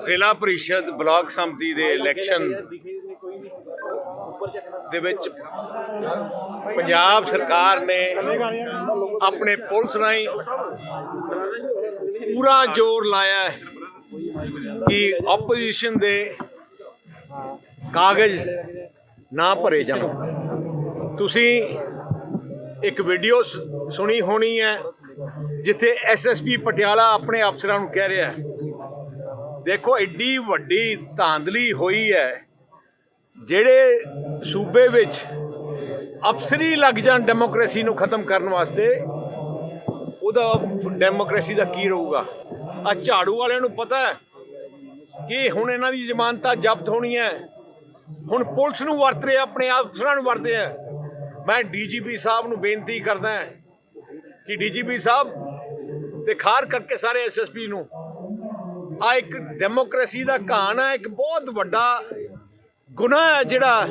ਜ਼ਿਲ੍ਹਾ ਪ੍ਰੀਸ਼ਦ ਬਲਾਕ ਸੰਮਤੀ ਦੇ ਇਲੈਕਸ਼ਨ ਦੇ ਵਿੱਚ ਪੰਜਾਬ ਸਰਕਾਰ ਨੇ ਆਪਣੇ ਪੁਲਿਸ ਰਾਹੀਂ ਪੂਰਾ ਜ਼ੋਰ ਲਾਇਆ ਹੈ ਕਿ ਆਪੋਜੀਸ਼ਨ ਦੇ ਕਾਗਜ਼ ਨਾ ਭਰੇ ਜਾਣ। ਤੁਸੀਂ ਇੱਕ ਵੀਡੀਓ ਸ- ਸੁਣੀ ਹੋਣੀ ਹੈ, ਜਿੱਥੇ ਐਸਐਸਪੀ ਪਟਿਆਲਾ ਆਪਣੇ ਅਫਸਰਾਂ ਨੂੰ ਕਹਿ ਰਿਹਾ ਹੈ ਦੇਖੋ ਐਡੀ ਵੱਡੀ ਧਾਂਦਲੀ ਹੋਈ ਹੈ, ਜਿਹੜੇ ਸੂਬੇ ਵਿੱਚ ਅਫਸਰੀ ਲੱਗ ਜਾਣ ਡੈਮੋਕ੍ਰੇਸੀ ਨੂੰ ਖਤਮ ਕਰਨ ਵਾਸਤੇ, ਉਹਦਾ ਡੈਮੋਕ੍ਰੇਸੀ ਦਾ ਕੀ ਰਹੂਗਾ? ਆ ਝਾੜੂ ਵਾਲਿਆਂ ਨੂੰ ਪਤਾ ਹੈ ਕਿ ਹੁਣ ਇਹਨਾਂ ਦੀ ਜ਼ਮਾਨਤਾਂ ਜ਼ਬਤ ਹੋਣੀ ਹੈ। ਹੁਣ ਪੁਲਿਸ ਨੂੰ ਵਰਤ ਰਹੇ, ਆਪਣੇ ਅਫਸਰਾਂ ਨੂੰ ਵਰਤੇ ਆ ਮੈਂ ਡੀਜੀਪੀ ਸਾਹਿਬ ਨੂੰ ਬੇਨਤੀ ਕਰਦਾ ਹਾਂ ਕਿ ਡੀਜੀਪੀ ਸਾਹਿਬ ਤੇ ਖਾਰ ਕਰਕੇ ਸਾਰੇ ਐਸਐਸਪੀ ਨੂੰ ਆ ਇੱਕ ਡੈਮੋਕ੍ਰੇਸੀ ਦਾ ਕਹਾਣ ਹੈ ਇੱਕ ਬਹੁਤ ਵੱਡਾ ਗੁਨਾਹ ਹੈ ਜਿਹੜਾ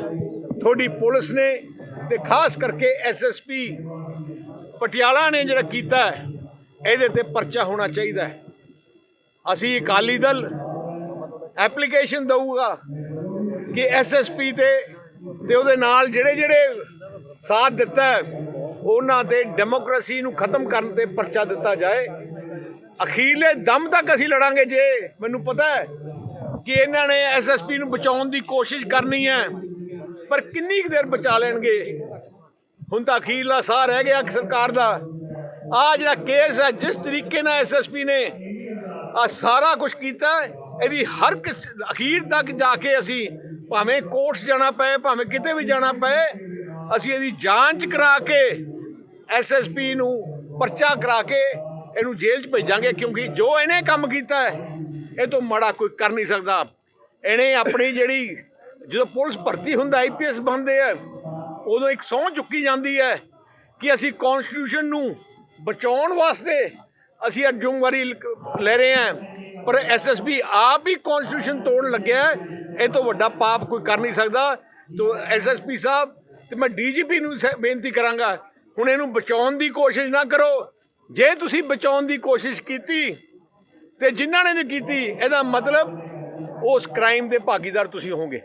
ਤੁਹਾਡੀ ਪੁਲਿਸ ਨੇ ਤੇ ਖਾਸ ਕਰਕੇ ਐਸਐਸਪੀ ਪਟਿਆਲਾ ਨੇ ਜਿਹੜਾ ਕੀਤਾ ਇਹਦੇ ਤੇ ਪਰਚਾ ਹੋਣਾ ਚਾਹੀਦਾ ਹੈ। ਅਸੀਂ ਅਕਾਲੀ ਦਲ ਐਪਲੀਕੇਸ਼ਨ ਦਊਗਾ ਕਿ ਐਸਐਸਪੀ ਤੇ ਤੇ ਉਹਦੇ ਨਾਲ ਜਿਹੜੇ ਜਿਹੜੇ ਸਾਥ ਦਿੱਤਾ ਉਹਨਾਂ ਤੇ ਡੈਮੋਕ੍ਰੇਸੀ ਨੂੰ ਖਤਮ ਕਰਨ ਤੇ ਪਰਚਾ ਦਿੱਤਾ ਜਾਏ। ਅਖੀਰਲੇ ਦਮ ਤੱਕ ਅਸੀਂ ਲੜਾਂਗੇ ਜੇ। ਮੈਨੂੰ ਪਤਾ ਹੈ ਕਿ ਇਹਨਾਂ ਨੇ ਐਸਐਸਪੀ ਨੂੰ ਬਚਾਉਣ ਦੀ ਕੋਸ਼ਿਸ਼ ਕਰਨੀ ਹੈ, ਪਰ ਕਿੰਨੀ ਕੁ ਦੇਰ ਬਚਾ ਲੈਣਗੇ? ਹੁਣ ਤਾਂ ਅਖੀਰਲਾ ਸਾਹ ਰਹਿ ਗਿਆ ਸਰਕਾਰ ਦਾ। ਆ ਜਿਹੜਾ ਕੇਸ ਹੈ, ਜਿਸ ਤਰੀਕੇ ਨਾਲ ਐਸਐਸਪੀ ਨੇ ਆ ਸਾਰਾ ਕੁਝ ਕੀਤਾ ਇਹਦੀ ਹਰ ਕਿਸ ਅਖੀਰ ਤੱਕ ਜਾ ਕੇ ਅਸੀਂ ਭਾਵੇਂ ਕੋਰਟਸ ਜਾਣਾ ਪਏ, ਭਾਵੇਂ ਕਿਤੇ ਵੀ ਜਾਣਾ ਪਏ, ਅਸੀਂ ਇਹਦੀ ਜਾਂਚ ਕਰਾ ਕੇ ਐਸਐਸਪੀ ਨੂੰ ਪਰਚਾ ਕਰਾ ਕੇ ਇਹਨੂੰ ਜੇਲ੍ਹ 'ਚ ਭੇਜਾਂਗੇ ਕਿਉਂਕਿ ਜੋ ਇਹਨੇ ਕੰਮ ਕੀਤਾ ਹੈ, ਇਹ ਤੋਂ ਮਾੜਾ ਕੋਈ ਕਰ ਨਹੀਂ ਸਕਦਾ। ਇਹਨੇ ਆਪਣੀ ਜਿਹੜੀ ਜਦੋਂ ਪੁਲਿਸ ਭਰਤੀ ਹੁੰਦਾ ਆਈਪੀਐਸ ਬਣਦੇ ਆ, ਉਦੋਂ ਇੱਕ ਸਹੁੰ ਚੁੱਕੀ ਜਾਂਦੀ ਹੈ ਕਿ ਅਸੀਂ ਕਨਸਟੀਟਿਊਸ਼ਨ ਨੂੰ ਬਚਾਉਣ ਵਾਸਤੇ ਅਸੀਂ ਇਹ ਜ਼ਿੰਮੇਵਾਰੀ ਲੈ ਰਹੇ ਹਾਂ। ਪਰ ਐਸਐਸਪੀ ਆਪ ਹੀ ਕਨਸਟੀਟਿਊਸ਼ਨ ਤੋੜਨ ਲੱਗਿਆ ਇਹ ਤੋਂ ਵੱਡਾ ਪਾਪ ਕੋਈ ਕਰ ਨਹੀਂ ਸਕਦਾ। ਤੋ ਐਸਐਸਪੀ ਸਾਹਿਬ, ਤੇ ਮੈਂ ਡੀਜੀਪੀ ਨੂੰ ਸ- ਬੇਨਤੀ ਕਰਾਂਗਾ, ਹੁਣ ਇਹਨੂੰ ਬਚਾਉਣ ਦੀ ਕੋਸ਼ਿਸ਼ ਨਾ ਕਰੋ। ਜੇ ਤੁਸੀਂ ਬਚਾਉਣ ਦੀ ਕੋਸ਼ਿਸ਼ ਕੀਤੀ ਤੇ ਜਿਨ੍ਹਾਂ ਨੇ ਵੀ ਕੀਤੀ, ਇਹਦਾ ਮਤਲਬ ਉਸ ਕ੍ਰਾਈਮ ਦੇ ਭਾਗੀਦਾਰ ਤੁਸੀਂ ਹੋਵੋਗੇ।